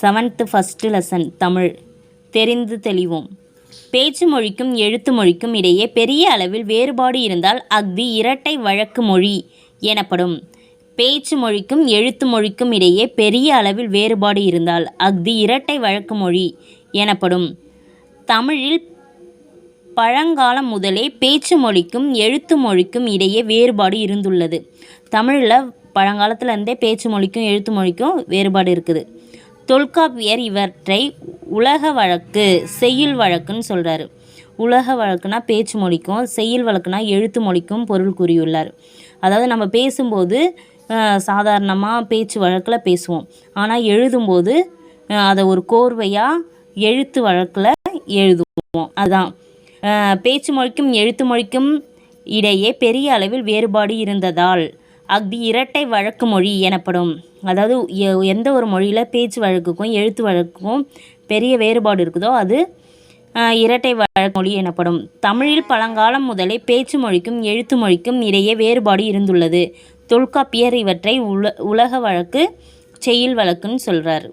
Seventh first lesson Tamil. தெரிந்து தெளிவோம். பேச்சு மொழிக்கும் எழுத்து மொழிக்கும் இடையே பெரிய அளவில் வேறுபாடு இருந்தால் அஃது இரட்டை வழக்கு மொழி எனப்படும். பேச்சு மொழிக்கும் எழுத்து மொழிக்கும் இடையே பெரிய அளவில் வேறுபாடு இருந்தால் அஃது இரட்டை வழக்கு மொழி எனப்படும். தமிழில் பழங்காலம் முதலே பேச்சு மொழிக்கும் எழுத்து மொழிக்கும் இடையே வேறுபாடு இருந்துள்ளது. தமிழில் பழங்காலத்துல இருந்தே பேச்சு மொழிக்கும் எழுத்து மொழிக்கும் வேறுபாடு இருக்குது. தொல்காப்பியர் இவற்றை உலக வழக்கு செய்யுள் வழக்குன்னு சொல்கிறாரு உலக வழக்குனா பேச்சு மொழிக்கும் செய்யுள் வழக்குனா எழுத்து மொழிக்கும் பொருள் கூறியுள்ளார். அதாவது நம்ம பேசும்போது சாதாரணமாக பேச்சு வழக்கில் பேசுவோம். ஆனால் எழுதும்போது அதை ஒரு கோர்வையாக எழுத்து வழக்கில் எழுதுவோம். அதுதான் பேச்சு மொழிக்கும் எழுத்து மொழிக்கும் இடையே பெரிய அளவில் வேறுபாடு இருந்ததால் அஃது இரட்டை வழக்கு மொழி எனப்படும். அதாவது எந்த ஒரு மொழியில் பேச்சு வழக்குக்கும் எழுத்து வழக்குக்கும் பெரிய வேறுபாடு இருக்குதோ அது இரட்டை வழக்கு மொழி எனப்படும். தமிழில் பழங்காலம் முதலே பேச்சு மொழிக்கும் எழுத்து மொழிக்கும் இடையே வேறுபாடு இருந்துள்ளது. தொல்காப்பியர் இவற்றை உல உலக வழக்கு செய்யுள் வழக்குன்னு சொல்கிறார்